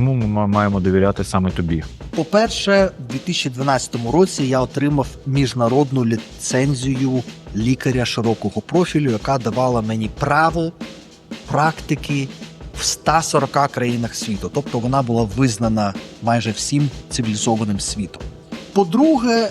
чому ми маємо довіряти саме тобі? По-перше, у 2012 році я отримав міжнародну ліцензію лікаря широкого профілю, яка давала мені право практики в 140 країнах світу. Тобто вона була визнана майже всім цивілізованим світом. По-друге,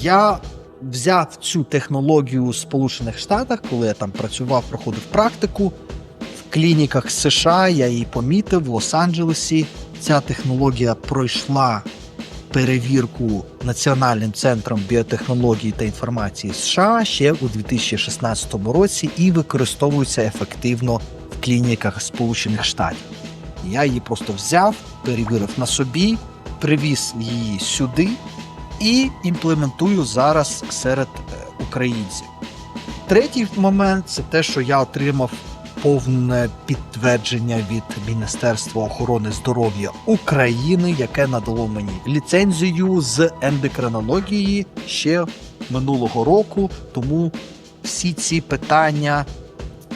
я взяв цю технологію у Сполучених Штатах, коли я там працював, проходив практику. В клініках США я її помітив в Лос-Анджелесі. Ця технологія пройшла перевірку Національним центром біотехнології та інформації США ще у 2016 році і використовується ефективно в клініках Сполучених Штатів. Я її просто взяв, перевірив на собі, привіз її сюди і імплементую зараз серед е, українців. Третій момент це те, що я отримав повне підтвердження від Міністерства охорони здоров'я України, яке надало мені ліцензію з ендокринології ще минулого року. Тому всі ці питання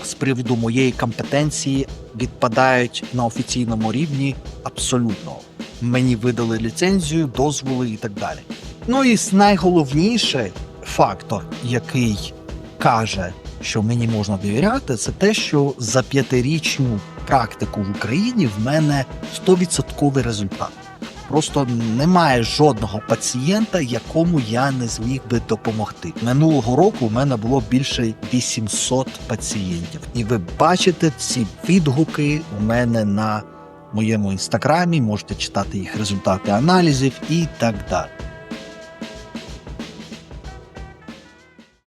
з приводу моєї компетенції відпадають на офіційному рівні абсолютно. Мені видали ліцензію, дозволи і так далі. Ну і найголовніший фактор, який каже, що мені можна довіряти, це те, що за п'ятирічну практику в Україні в мене 100% результат. Просто немає жодного пацієнта, якому я не зміг би допомогти. Минулого року у мене було більше 800 пацієнтів, і ви бачите ці відгуки у мене на моєму інстаграмі. Можете читати їх результати аналізів і так далі.